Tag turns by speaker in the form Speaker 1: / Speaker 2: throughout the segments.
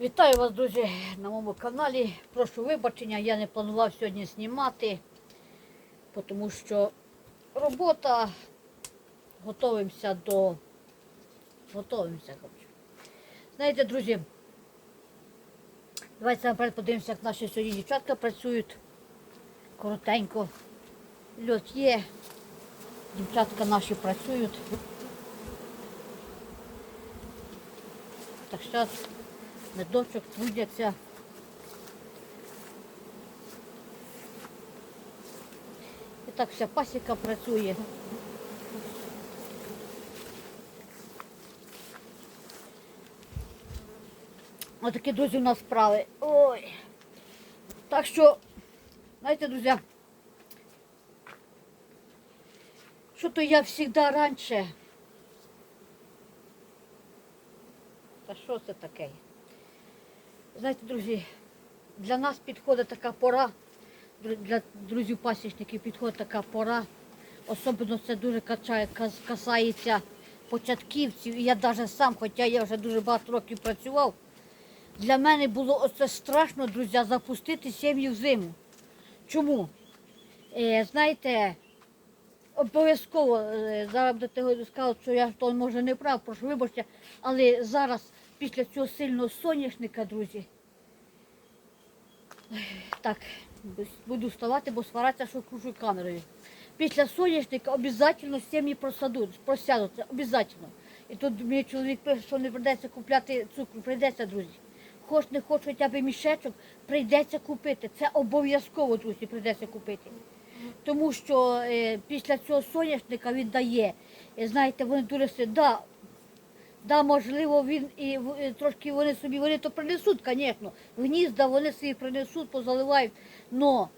Speaker 1: Вітаю вас, друзі, на моєму каналі. Прошу вибачення, я не планував сьогодні знімати, тому що робота, готуємося до. Готуємося, коротше. Знаєте, друзі, давайте наперед подивимося, як наші сьогодні дівчатка працюють. Коротенько. Льот є, дівчатка наші працюють. Так зараз медочок трудяться. І так вся пасіка працює. Отакі, друзі, у нас справи. Ой. Так що, знаєте, друзі, що то я завжди раніше. Та що це таке? Знаєте, друзі, для нас підходить така пора, для друзів-пасічників підходить така пора. Особливо це дуже качає, касається початківців. І я навіть сам, хоча я вже дуже багато років працював, для мене було оце страшно, друзі, запустити сім'ю в зиму. Чому? Е, знаєте, обов'язково е, зараз будете го- сказати, що я то може не прав, прошу вибачте, але зараз після цього сильного соняшника, друзі. Так, буду вставати, бо сваратися, що кружу камерою. Після соняшника обов'язково сім'ї просадуть, просядуться, обов'язково. І тут мені чоловік пише, що не прийдеться купляти цукру, прийдеться, друзі. Хоч не хоч хоча б мішечок, прийдеться купити. Це обов'язково, друзі, прийдеться купити. Тому що е, після цього соняшника він дає. е, знаєте, вони дуже да, да, можливо, він і трошки вони собі, вони то принесуть, звісно. Гнізда вони собі принесуть, позаливають. Но,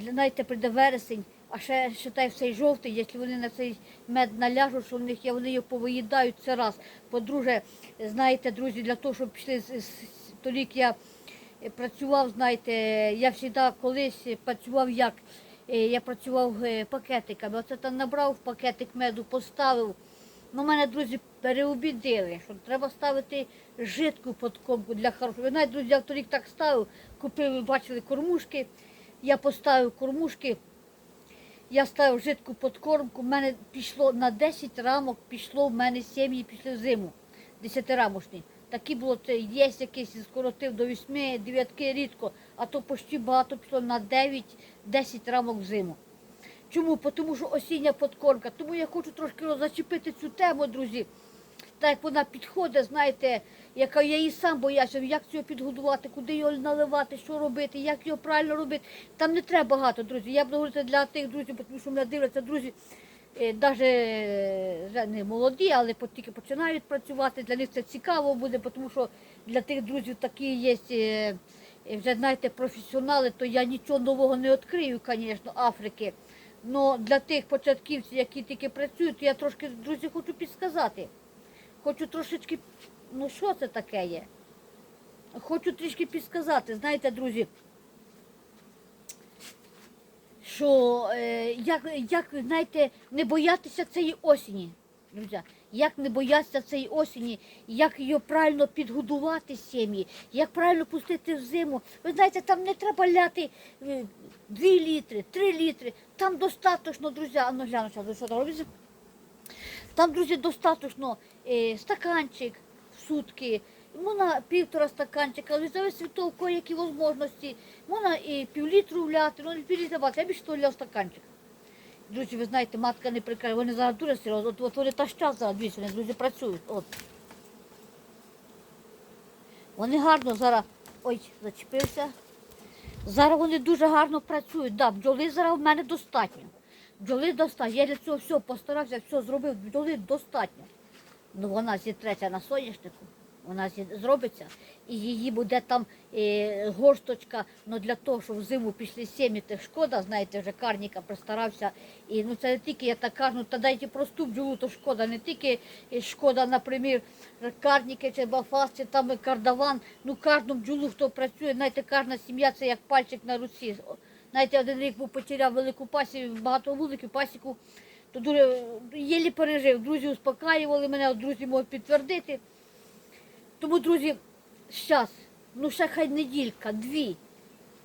Speaker 1: знаєте, прийде вересень, а ще считай цей жовтий, якщо вони на цей мед наляжуть, що в них є, вони його повиїдають це раз. По-друге, знаєте, друзі, для того, щоб пішли торік я е, працював, знаєте, я завжди колись працював як. Е, Я працював е, пакетиками. Оце там набрав пакетик меду, поставив. Ну, мене друзі переобідили, що треба ставити жидку подкормку для хорошого. Знаєте, друзі, я торік так ставив, купив, бачили кормушки. Я поставив кормушки, я ставив жидку подкормку, в мене пішло на 10 рамок, пішло в мене сім'ї пішли в зиму, 10-рамочні. Такі було це є якийсь скоротив до 8, 9 рідко, а то почти багато пішло на 9-10 рамок в зиму. Чому? Тому що осіння подкормка. Тому я хочу трошки зачепити цю тему, друзі. Так як вона підходить, знаєте, яка я і сам боявся, як цього підгодувати, куди його наливати, що робити, як його правильно робити. Там не треба багато, друзі. Я буду говорити для тих друзів, тому що мене дивляться друзі, навіть не молоді, але тільки починають працювати. Для них це цікаво буде, тому що для тих друзів такі є. е, е, Вже знаєте, професіонали, то я нічого нового не відкрию, звісно, Африки. Но для тих початківців, які тільки працюють, я трошки, друзі, хочу підсказати. Хочу трошечки, ну що це таке є? Хочу трішки підсказати. Знаєте, друзі, що е, як, як, знаєте, не боятися цієї осені. Друзі, як не боятися цієї осені, як її правильно підгодувати сім'ї, як правильно пустити в зиму. Ви знаєте, там не треба ляти 2 літри, 3 літри. Там достатньо, друзі, а ну гляну, що там робиться. Там, друзі, достатньо е, стаканчик в сутки, можна півтора стаканчика, але зависить від того, які можливості. Можна і півлітру вляти, ну не півлітра я більше того ляв стаканчик. Друзі, ви знаєте, матка не прикаже, вони зараз дуже серйозно, от, от вони тащать зараз, дивіться, вони, друзі, працюють. От. Вони гарно зараз, ой, зачепився. Зараз вони дуже гарно працюють. Да, бджоли зараз в мене достатньо. Бджоли достатньо. Я для цього все постарався, все зробив, бджоли достатньо. Ну вона зітреться на соняшнику, вона зробиться, і її буде там е, горсточка, ну для того, щоб зиму пішли сім'ї, шкода, знаєте, вже карніка постарався. І ну це не тільки я так кажу, ну та дайте просту бджолу, то шкода, не тільки е, шкода, наприклад, карніки чи бафас, чи там кардаван. Ну кожну бджолу, хто працює, знаєте, кожна сім'я це як пальчик на руці. Знаєте, один рік був потеряв велику пасіку, багато вуликів, пасіку, то дуже єлі пережив. Друзі успокаювали мене, друзі можуть підтвердити. Тому, друзі, зараз ну ще хай неділька, дві.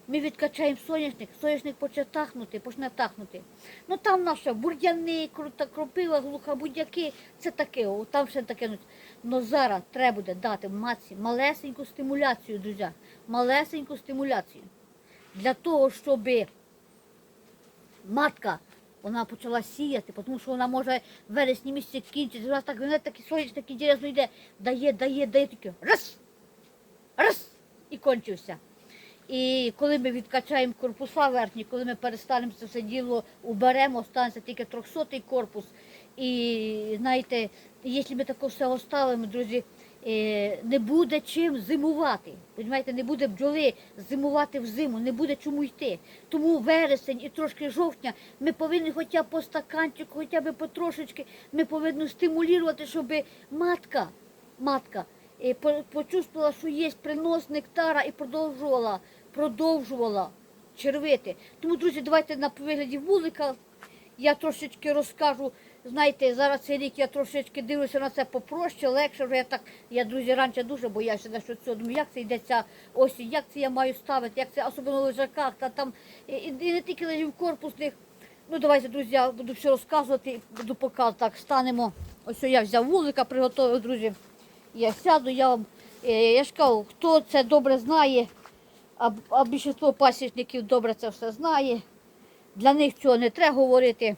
Speaker 1: Ми відкачаємо соняшник, соняшник почне тахнути, почне тахнути. Ну там наша бур'яни, кропива, глуха будяки, це таке, о, там ще таке. Ну зараз треба буде дати матці малесеньку стимуляцію, друзі, малесеньку стимуляцію. Для того, щоб матка вона почала сіяти, тому що вона може в вересні місяці кінчити. Нас так, вона такий сонячник інтересно йде, дає, дає, дає таке. Раз! Раз! І кончився. І коли ми відкачаємо корпуса верхні, коли ми перестанемо це все діло уберемо, останеться тільки 300-й корпус. І знаєте, якщо ми таке все оставимо, друзі, не буде чим зимувати. Понімаєте, не буде бджоли зимувати в зиму, не буде чому йти. Тому вересень і трошки жовтня ми повинні хоча б по стаканчику, хоча б потрошечки, ми повинні стимулювати, щоб матка, матка е, почувствувала, що є принос нектара і продовжувала, продовжувала червити. Тому, друзі, давайте на вигляді вулика я трошечки розкажу. Знаєте, зараз цей рік я трошечки дивлюся на це попроще, легше. Вже я так, я, друзі, раніше дуже боявся на що цього. Думаю, як це йде ця осінь, як це я маю ставити, як це, особливо в лежаках, та там, і, і не тільки лежів корпусних. Ну, давайте, друзі, я буду все розказувати, буду показувати. Так, станемо. Ось я взяв вулика, приготував, друзі. Я сяду, я вам, е, я ж кажу, хто це добре знає, а, а більшість пасічників добре це все знає. Для них цього не треба говорити.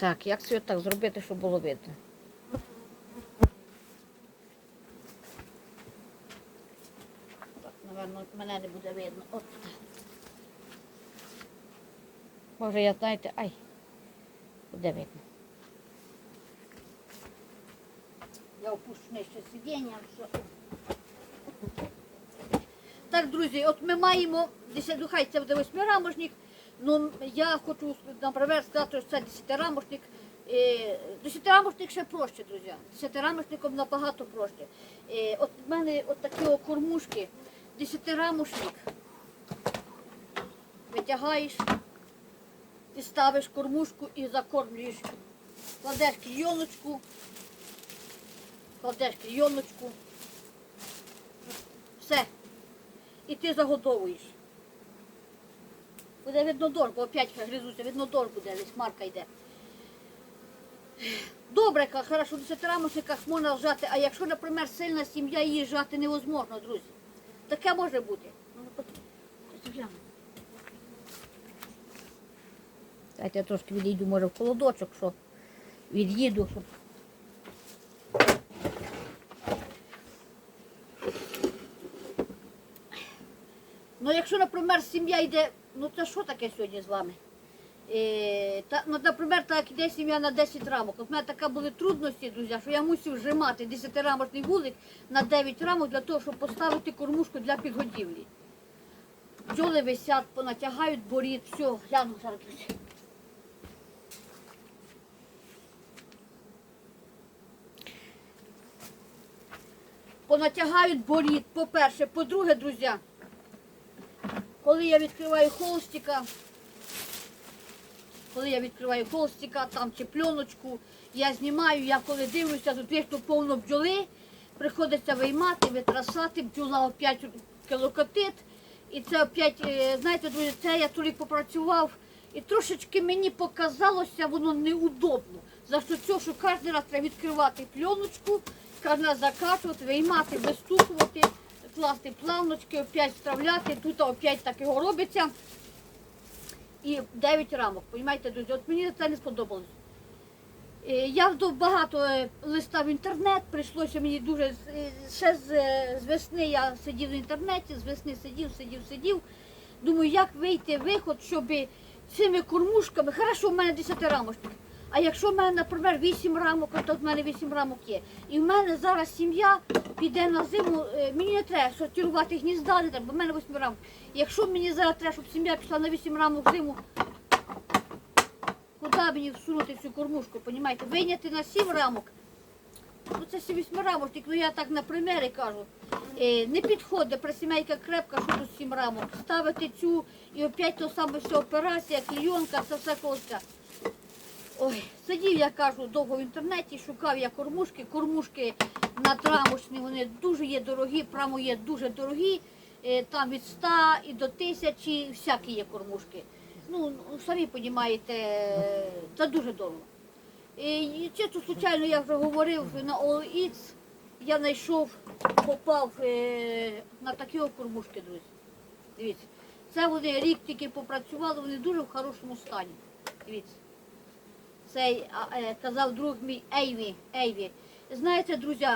Speaker 1: Так, як це так зробити, щоб було видно? Так, напевно, мене не буде видно. От. Може, я знаєте, ай, буде видно. Я опущу нижче сидіння. Все. Так, друзі, от ми маємо 10, ну хай це буде восьмирамочник. Ну я хочу, наприклад, сказати, що це десятирамочник. Е, Десятирамочник ще проще, друзі. Десятирамочником набагато проще. Е, От в мене от такі кормушки. Десятирамочник. Витягаєш, і ставиш кормушку і закормлюєш. Кладеш клійоночку, кладеш клійоночку. Все. І ти загодовуєш. Буде видно бо опять гризуся, видно дощ буде, десь марка йде. Добре, хорошо, в десятирамочниках можна жати, а якщо, наприклад, сильна сім'я, її жати невозможно, друзі. Таке може бути. Ну. Дайте я трошки відійду, може, в холодочок, що від'їду. Ну, якщо, наприклад, сім'я йде, ну це що таке сьогодні з вами? Е, та, ну, наприклад, так іде сім'я на 10 рамок. В мене така були трудності, друзі, що я мусив вжимати 10-рамочний вулик на 9 рамок для того, щоб поставити кормушку для підгодівлі. Бджоли висять, понатягають борід, все, гляну зараз. друзі. Понатягають борід, по-перше. По-друге, друзі, коли я відкриваю холстика, коли я відкриваю холстика, там чи пленочку, я знімаю, я коли дивлюся, тут вічно повно бджоли, приходиться виймати, витрасати, бджола опять килокотит. І це опять, е, знаєте, друзі, це я тоді попрацював, і трошечки мені показалося воно неудобно. За що це, що кожен раз треба відкривати пленочку, кожен раз закачувати, виймати, вистукувати, класти планочки, опять вставляти, тут опять так його робиться. І 9 рамок, розумієте, друзі, от мені це не сподобалось. Е, Я багато е, листав інтернет, прийшлося мені дуже е, ще з, з весни я сидів в інтернеті, з весни сидів, сидів, сидів. Думаю, як вийти виход, щоб цими кормушками, хорошо, в мене 10 рамочник. А якщо в мене, наприклад, 8 рамок, то в мене 8 рамок є. І в мене зараз сім'я піде на зиму, е, мені не треба сортувати гнізда, не треба, бо в мене 8 рамок. Якщо мені зараз треба, щоб сім'я пішла на 8 рамок зиму, Куди мені всунути цю кормушку, понімаєте? Вийняти на 7 рамок. Ну це 7 рамочник, ну я так на примері кажу. Е, не підходить, присімейка крепка, що тут 7 рамок. Ставити цю і опять то саме все операція, клійонка, це все колося. Ой, Сидів, я кажу, довго в інтернеті, шукав я кормушки. Кормушки надрамочні, вони дуже є дорогі, прямо є дуже дорогі. Е, Там від 100 і до 1000, всякі є кормушки. Ну, ну, самі розумієте, це дуже дорого. І, чисто случайно я вже говорив на OLX, я знайшов, попав е, на такі кормушки, друзі. Дивіться. Це вони рік тільки попрацювали, вони дуже в хорошому стані. Дивіться. Цей е, казав друг мій Ейві. Ейві. Знаєте, друзі,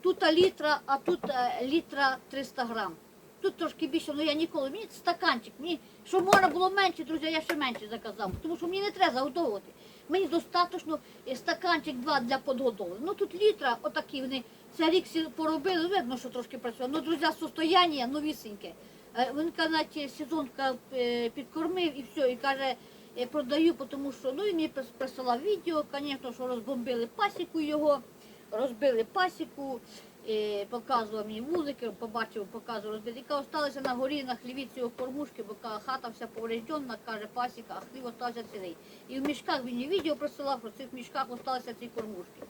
Speaker 1: тут літра, а тут е, літра 300 грам. Тут трошки більше, але я ніколи. Мені стаканчик, мені, щоб можна було менше, друзі, я ще менше заказав, тому що мені не треба загодовувати. Мені достатньо е, стаканчик два для подгодови. Ну тут літра, отакі вони. Це рік поробили, видно, що трошки працювали. Ну, друзі, состояння новісіньке. Він каже, сезон підкормив і все, і каже, е, продаю, тому що ну, він мені прис- присилав відео, звісно, що розбомбили пасіку його, розбили пасіку, е, показував мені музики, побачив, показував розбили. Яка залишилася на горі на хліві цього кормушки, бо хата вся повреждена, каже, пасіка, а хлів залишився цілий. І в мішках мені відео присилав, що в цих мішках залишилися ці кормушки.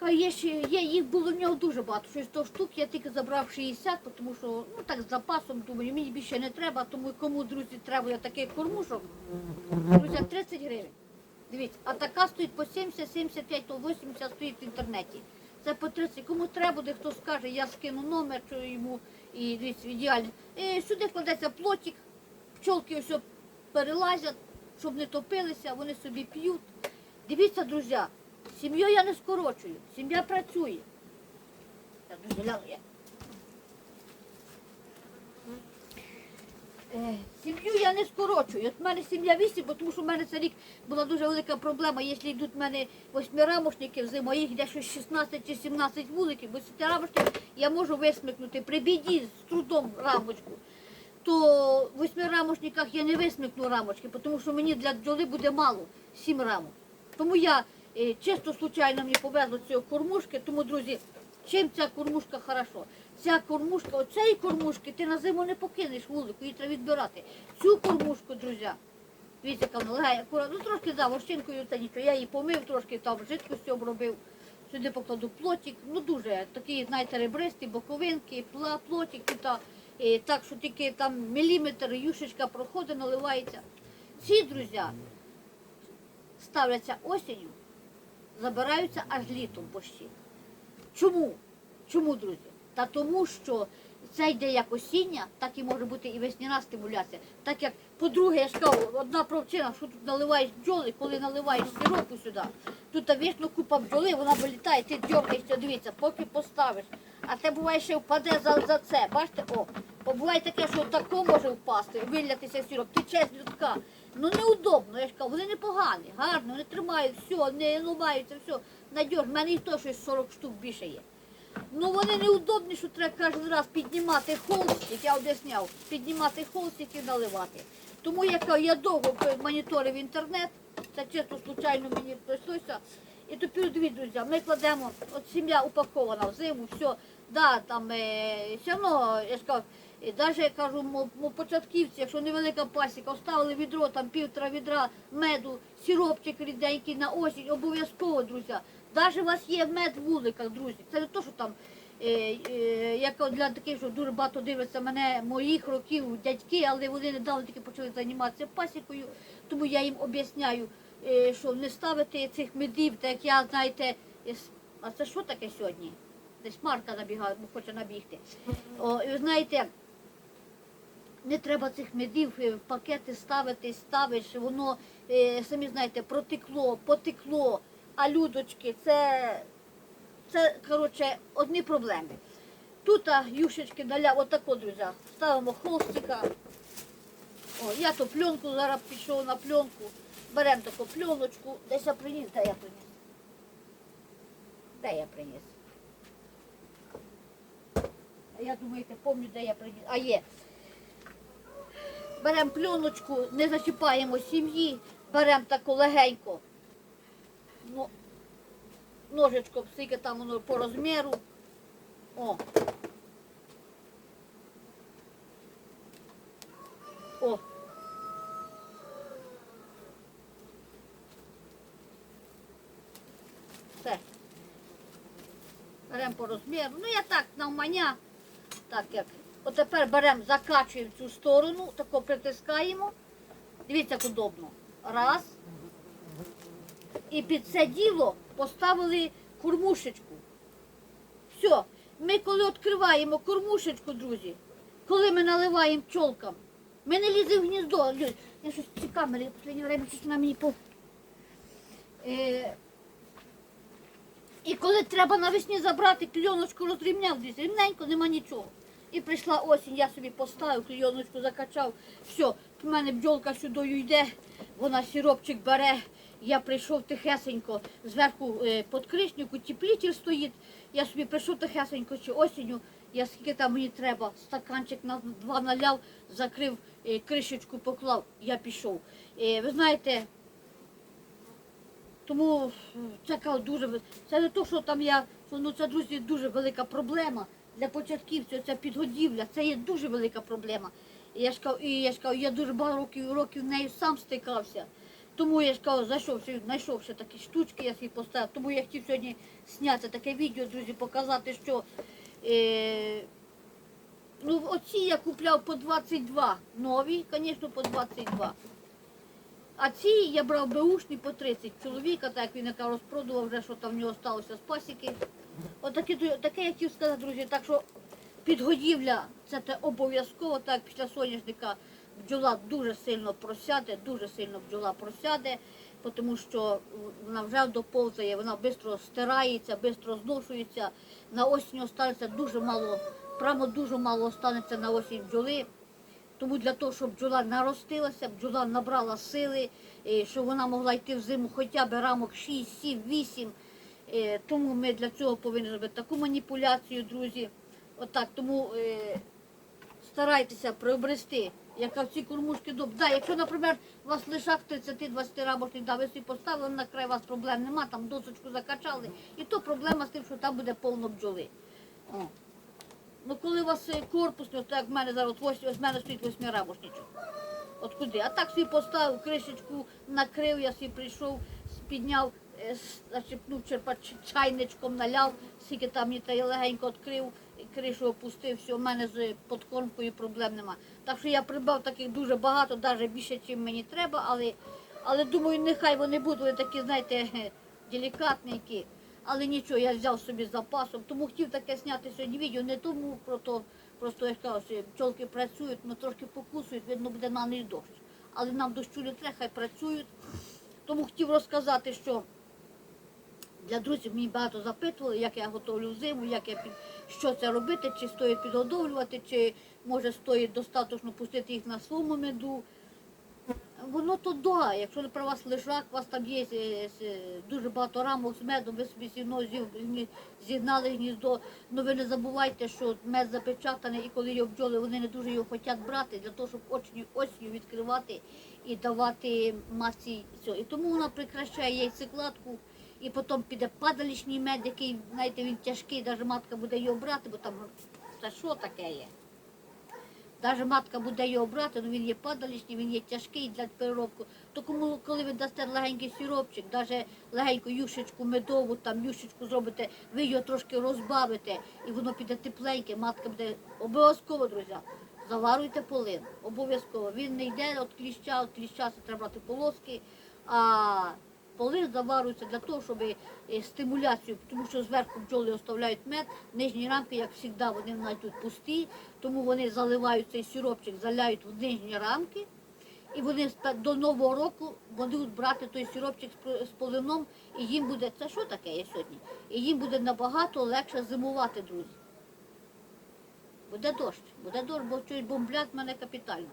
Speaker 1: Каже, є, ще, є, їх було в нього дуже багато. Щось 100 штук, я тільки забрав 60, тому що ну так з запасом думаю, мені більше не треба, тому кому, друзі, треба я таких кормушок. Друзі, 30 гривень. Дивіться, а така стоїть по 70, 75, то 80 стоїть в інтернеті. Це по 30. Кому треба буде, хто скаже, я скину номер що йому і дивіться, ідеально. І сюди кладеться плотик, пчолки ось перелазять, щоб не топилися, вони собі п'ють. Дивіться, друзі, сім'ю я не скорочую, сім'я працює. Я дозволяла я. Сім'ю я не скорочую. От в мене сім'я вісім, бо тому що в мене цей рік була дуже велика проблема. Якщо йдуть в мене восьмирамошники взиму, їх йде щось 16 чи 17 вуликів, бо рамошник я можу висмикнути при біді з трудом рамочку. То в восьмирамошниках я не висмикну рамочки, тому що мені для бджоли буде мало, сім рамок. Тому я е, чисто случайно мені повезло цього кормушки, тому, друзі, чим ця кормушка хорошо? Ця кормушка, оцеї кормушки ти на зиму не покинеш вулику, її треба відбирати. Цю кормушку, друзі, дивіться, яка вона легає, ну трошки за вощинкою це нічого. Я її помив, трошки там жидкостю обробив. Сюди покладу плотик, ну дуже такий, знаєте, ребристий, боковинки, плотик, тут, а, е, так що тільки там міліметр, юшечка проходить, наливається. Ці, друзі, ставляться осінню, забираються аж літом почти. Чому? Чому, друзі? Та тому, що це йде як осіння, так і може бути і весняна стимуляція. Так як, по-друге, я кажу, одна провчина, що тут наливаєш бджоли, коли наливаєш сиропу сюди, тут вічно купа бджоли, вона вилітає, ти дергаєшся, дивіться, поки поставиш. А це буває, ще впаде за, за це. Бачите, о, бо буває таке, що тако може впасти, вилятися сироп, тече з людка. Ну неудобно, я ж кажу, вони непогані, гарно, вони тримають все, не ламаються, все, надіжно. У мене і то щось 40 штук більше є. Ну вони неудобні, що треба кожен раз піднімати холстик, я об'ясняв, піднімати холстик і наливати. Тому я, я довго моніторив інтернет, це чисто случайно мені прийшлося. І тепер дві друзі, ми кладемо, от сім'я упакована в зиму, все, да, там е, все одно, я і навіть я кажу, мо- мо початківці, якщо невелика пасіка, оставили відро, там півтора відра меду, сиропчик ріденький на осінь, обов'язково, друзі. Навіть у вас є мед вуликах, друзі. Це не то, що там, е, е, як для таких, що дуже багато дивляться мене моїх років дядьки, але вони недавно тільки почали займатися пасікою, тому я їм об'ясняю, е, що не ставити цих медів, так як я, знаєте, ес- а це що таке сьогодні? Десь Марка набігає, бо хоче набігти. О, і ви знаєте, не треба цих медів е, в пакети ставити, ставиш, воно, е, самі знаєте, протекло, потекло, а людочки, це, це коротше, одні проблеми. Тут юшечки наляв, отако, друзі, ставимо холстика. О, я то пленку зараз пішов на пленку, беремо таку пленочку, десь я приніс, де я приніс? Де я приніс? Я думаєте, пам'ятаю, де я приніс. А є. Беремо пленочку, не зачіпаємо сім'ї, беремо таку легенько. Ну, ножичком, скільки там воно по розміру. О. О. Все. Беремо по розміру. Ну я так навмання, так як. От тепер беремо, закачуємо цю сторону, тако притискаємо. Дивіться, як удобно. Раз. І під це діло поставили кормушечку. Все. Ми коли відкриваємо кормушечку, друзі, коли ми наливаємо пчолкам, ми не ліземо в гніздо. Я щось ці камери, в останнє время щось на мені по. Е, і коли треба навесні забрати, кльоночку розрівняв десь, рівненько, нема нічого. І прийшла осінь, я собі поставив, кльоночку закачав. Все, в мене бджолка сюди йде, вона сіропчик бере. Я прийшов тихесенько, зверху е, під кришню, теплітель стоїть. Я собі прийшов тихесенько чи осінню, я скільки там мені треба, стаканчик на два наляв, закрив, е, кришечку поклав, я пішов. Е, ви знаєте, тому це дуже це не то, що там я, ну це друзі, дуже велика проблема для початківців. Це підгодівля, це є дуже велика проблема. Я ж кажу, я я дуже багато років років нею сам стикався. Тому я ж кажу, знайшовши, такі штучки, я собі поставив. Тому я хотів сьогодні зняти таке відео, друзі, показати, що е, ну, оці я купляв по 22 нові, звісно, по 22. А ці я брав беушні по 30 чоловіка, так як він яка розпродував вже, що там в нього сталося з пасіки. Отаке, друзі, таке я хотів сказати, друзі. Так що підгодівля це те обов'язково, так після соняшника бджола дуже сильно просяде, дуже сильно бджола просяде, тому що вона вже доповзає, вона швидко стирається, швидко зношується. На осінь останеться дуже мало, прямо дуже мало останеться на осінь бджоли. Тому для того, щоб бджола наростилася, бджола набрала сили, е, щоб вона могла йти в зиму хоча б рамок 6, 7, 8. Е, Тому ми для цього повинні зробити таку маніпуляцію, друзі. Отак, тому е, старайтеся приобрести, яка в ці кормушки доб. Да, якщо, наприклад, у вас лишак 30-20 рамочний, да, ви собі поставили на край, у вас проблем нема, там досочку закачали, і то проблема з тим, що там буде повно бджоли. О. Ну коли у вас е, корпусно, так як в мене зараз, ось, ось в мене стоїть восьмирамошничок. От куди? А так собі поставив, кришечку накрив, я собі прийшов, підняв, зачепнув черпач чайничком, наляв, скільки там мені та легенько відкрив, і кришу опустив, все, в мене з подкормкою проблем нема. Так що я придбав таких дуже багато, навіть більше, ніж мені треба, але, але думаю, нехай вони будуть вони такі, знаєте, делікатненькі. Але нічого, я взяв собі запасом, тому хотів таке зняти сьогодні відео, не тому про то, просто я ж кажу, що пчолки працюють, ми трошки покусують, видно буде на них дощ. Але нам дощу не треба, хай працюють. Тому хотів розказати, що для друзів мені багато запитували, як я готовлю зиму, як я під що це робити, чи стоїть підгодовлювати, чи може стоїть достатньо пустити їх на своєму меду. Воно то да, якщо про вас лежак, у вас там є е, дуже багато рамок з медом, ви собі зі зігнали гніздо. Ну ви не забувайте, що мед запечатаний, і коли його бджоли, вони не дуже його хочуть брати, для того, щоб осінню, осінню відкривати і давати масі. І тому вона прикращає яйцекладку, і потім піде падалічний мед, який, знаєте, він тяжкий, навіть матка буде його брати, бо там це що таке є. Навіть матка буде його брати, ну він є падалічний, він є тяжкий для переробку. То кому, коли ви дасте легенький сиропчик, навіть легеньку юшечку медову, там юшечку зробите, ви його трошки розбавите, і воно піде тепленьке, матка буде обов'язково, друзі. Заваруйте полин, обов'язково. Він не йде від кліща, від кліща це треба брати полоски, а полин заварюється для того, щоб е, стимуляцію, тому що зверху бджоли оставляють мед, нижні рамки, як завжди, вони знайдуть пусті, тому вони заливають цей сиропчик, заляють в нижні рамки, і вони до нового року будуть брати той сиропчик з з полином, і їм буде, це що таке є сьогодні? І їм буде набагато легше зимувати, друзі. Буде дощ, буде дощ, бо щось бомблять мене капітально.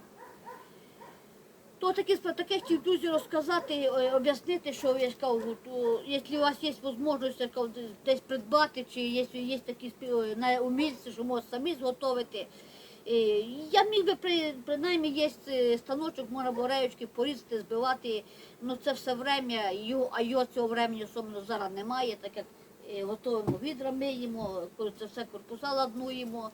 Speaker 1: То таке, сп- таке хотів друзі розказати, е, об'яснити, що я кажу, то, якщо у вас є можливість я десь придбати, чи якщо є такі е, умільці, що можуть самі зготовити. е, Я міг би при, принаймні є станочок, можна бореючки порізати, збивати. Ну це все время, а його цього времени особливо зараз немає, так як готуємо відра, миємо, це все корпуса ладнуємо.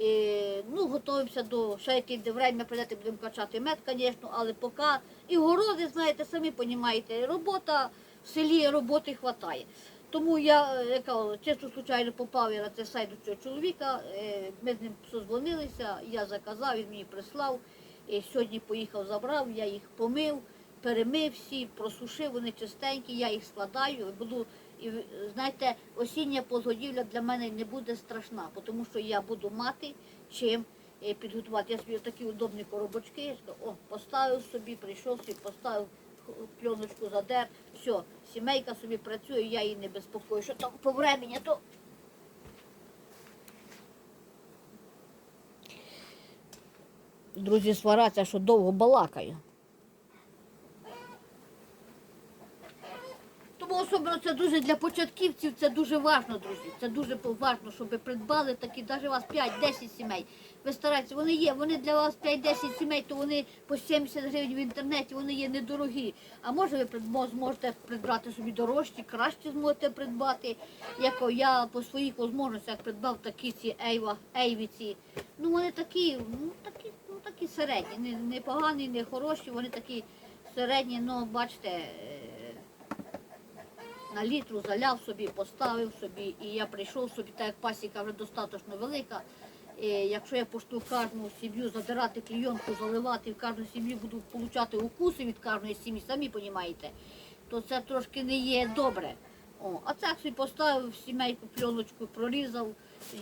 Speaker 1: Е, ну, готуємося до ще якесь время прийдете, будемо качати мед, звісно, але поки і городи, знаєте, самі розумієте, робота в селі роботи вистачає. Тому я е, яка, чисто случайно попав я на цей сайт до цього чоловіка. е, Ми з ним созвонилися, я заказав, він мені прислав. І сьогодні поїхав, забрав, я їх помив, перемив всі, просушив, вони чистенькі, я їх складаю. Буду, і знаєте, осіння позгодівля для мене не буде страшна, тому що я буду мати чим е, підготувати. Я собі такі удобні коробочки, о, поставив собі, прийшов собі, поставив пленочку задер, все, сімейка собі працює, я її не безпокою. Що там по времені, то друзі свараться, що довго балакаю. Тому особливо це дуже для початківців, це дуже важливо, друзі. Це дуже важливо, щоб ви придбали такі, навіть у вас 5-10 сімей. Ви старайтеся, вони є, вони для вас 5-10 сімей, то вони по 70 гривень в інтернеті, вони є недорогі. А може ви зможете придбати собі дорожчі, краще зможете придбати. Як я по своїх можливостях придбав такі ці ейва, ейвіці. Ну вони такі, ну такі, ну такі середні, не, не погані, не хороші, вони такі середні, ну бачите. Е, на літру заляв собі, поставив собі, і я прийшов собі, так як пасіка вже достатньо велика. І якщо я пошту в кожну сім'ю задирати клійонку, заливати, в кожну сім'ю буду отримати укуси від кожної сім'ї, самі розумієте, то це трошки не є добре. О, а я собі поставив сімейку пленочку, прорізав,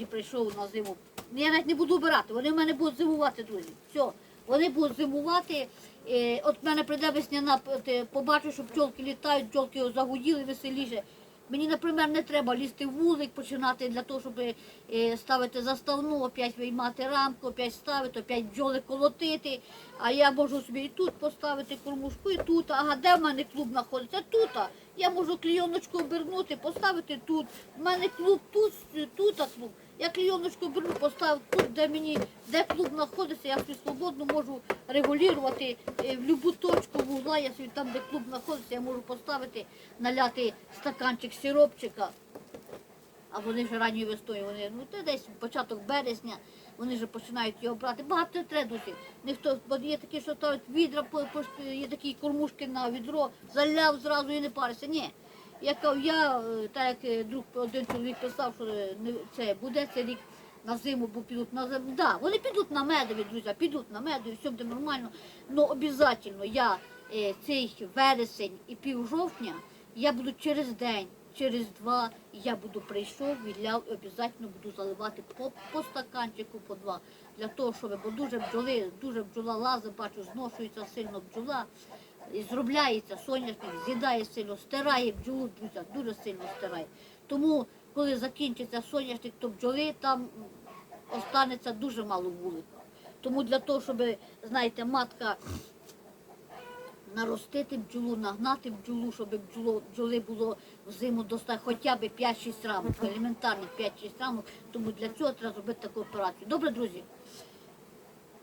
Speaker 1: і прийшов на зиму. Я навіть не буду обирати, вони в мене будуть зимувати, друзі. Все, вони будуть зимувати. Е, От в мене прийде весняна, побачу, що пчолки літають, пчолки загуділи веселіше. Мені, наприклад, не треба лізти в вулик, починати для того, щоб е, ставити заставну, опять виймати рамку, опять ставити, опять бджоли колотити. А я можу собі і тут поставити кормушку, і тут. Ага, де в мене клуб знаходиться? Тут. Я можу клійоночку обернути, поставити тут. У мене клуб тут, тут клуб. Я клійоночку беру, поставив тут, де мені, де клуб знаходиться, я собі свободно можу регулювати е, в будь-яку точку вугла, я собі там, де клуб знаходиться, я можу поставити, наляти стаканчик сиропчика. А вони вже ранньою весною, вони ну це десь початок березня, вони вже починають його брати. Багато не треба. Ніхто, бо є такі, що ставить відра, є такі кормушки на відро, заляв зразу і не париться. Ні. Я кажу, я, е, так як е, друг один чоловік писав, що е, не- це буде цей рік на зиму, бо підуть на зиму. Да, вони підуть на медові, друзі, підуть на медові, все буде нормально. Но обов'язково я цей вересень і пів жовтня я буду через день, через два, я буду прийшов, відляв і обов'язково буду заливати по, по стаканчику, по два. Для того, щоб, бо дуже бджоли, дуже бджола лазить, бачу, зношується сильно бджола. Зробляється соняшник, з'їдає сильно, стирає бджолу, друзі, дуже сильно стирає. Тому, коли закінчиться соняшник, то бджоли там останеться дуже мало вулика. Тому для того, щоб, знаєте, матка наростити бджолу, нагнати бджолу, щоб бджоло, бджоли було взиму достатньо хоча б 5-6 рамок, елементарних 5-6 рамок, тому для цього треба зробити таку операцію. Добре, друзі?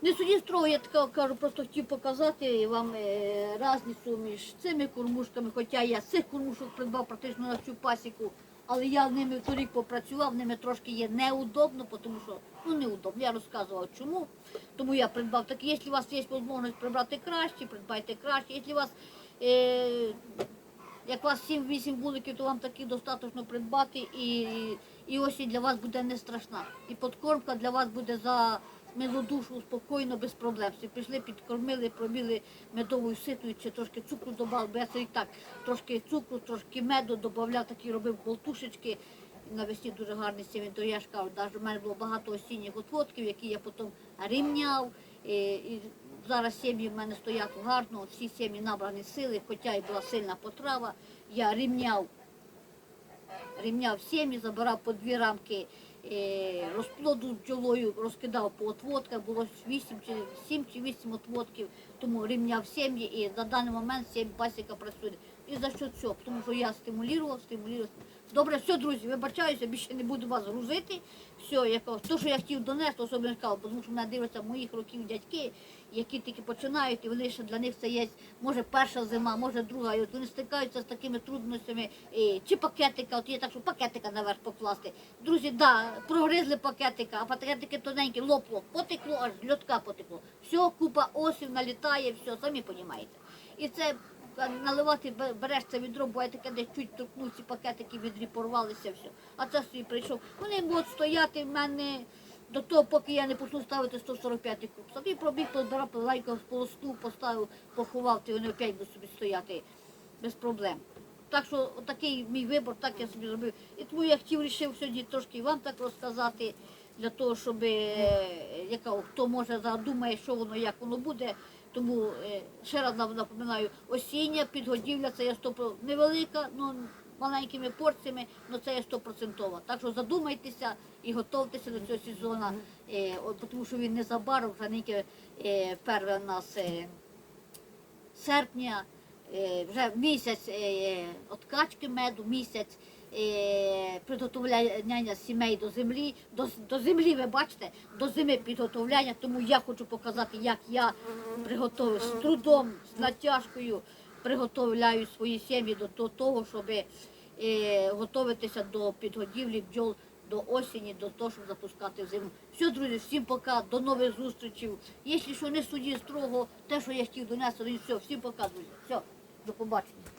Speaker 1: Не судіть строго, я така кажу, просто хотів показати вам е, різницю між цими кормушками, хоча я цих кормушок придбав практично на всю пасіку, але я з ними торік попрацював, ними трошки є неудобно, тому що ну неудобно. Я розказував чому. Тому я придбав такі. Якщо у вас є можливість придбати краще, придбайте краще. Якщо у вас е, як у вас 7-8 вуликів, то вам такі достатньо придбати, і, і осінь для вас буде не страшна. І подкормка для вас буде за милодушу, спокійно, без проблем. Всі пішли, підкормили, пробіли медовою ситою, чи трошки цукру додав, бо я це і так трошки цукру, трошки меду додавав, такі робив болтушечки. Навесні дуже гарний кажу, навіть у мене було багато осінніх отводків, які я потім рівняв. І, і зараз сім'ї в мене стоять гарно, всі сім'ї набрані сили, хоча і була сильна потрава. Я рівняв, рівняв сім'ї, забирав по дві рамки розплоду бджолою, розкидав по отводках, було 8 чи 7 чи 8 отводків, тому рівняв сім'ї і на даний момент 7 пасіка працює. І за що цього? Тому що я стимулював, стимулював. Добре, все, друзі, вибачаюся, більше не буду вас грузити. Все, я кажу, то, що я хотів донести, особливо сказав, тому що мене дивляться моїх років дядьки, які тільки починають, і вони ще для них це є, може перша зима, може друга. І от вони стикаються з такими трудностями, і, чи пакетика, от є так, що пакетика наверх покласти. Друзі, да, прогризли пакетика, а пакетики тоненькі, лопло, потекло, аж льотка потекло. Все, купа осів налітає, все, самі розумієте. І це наливати береш це відро, буває таке, де чуть торкнув ці пакетики відрі порвалися, все. А це собі прийшов. Вони будуть стояти в мене до того, поки я не почну ставити 145 куб. Собі пробіг, позбирав, лайка сполоснув, поставив, поховав, і вони опять будуть собі стояти без проблем. Так що такий мій вибор, так я собі зробив. І тому я хотів рішив сьогодні трошки вам так розказати, для того, щоб е, яка, хто може задумає, що воно, як воно буде. Тому е, ще раз нап- напоминаю, осіння підгодівля це є 100%, невелика, ну маленькими порціями, але це є 100%. Так що задумайтеся і готуйтеся до цього сезону, е, тому що він незабаром, вже е, перше в нас. Е, серпня, е, вже місяць е, откачки меду, місяць е, підготовляння сімей до землі, до, до землі, ви бачите, до зими підготовляння, тому я хочу показати, як я приготовив з трудом, з натяжкою приготовляю свої сім'ї до то- того, щоб е, готуватися до підгодівлі бджол до осені, до того, щоб запускати в зиму. Все, друзі, всім пока, до нових зустрічей. Якщо що не судіть строго, те, що я хотів донести, все, всім пока, друзі. Все, до побачення.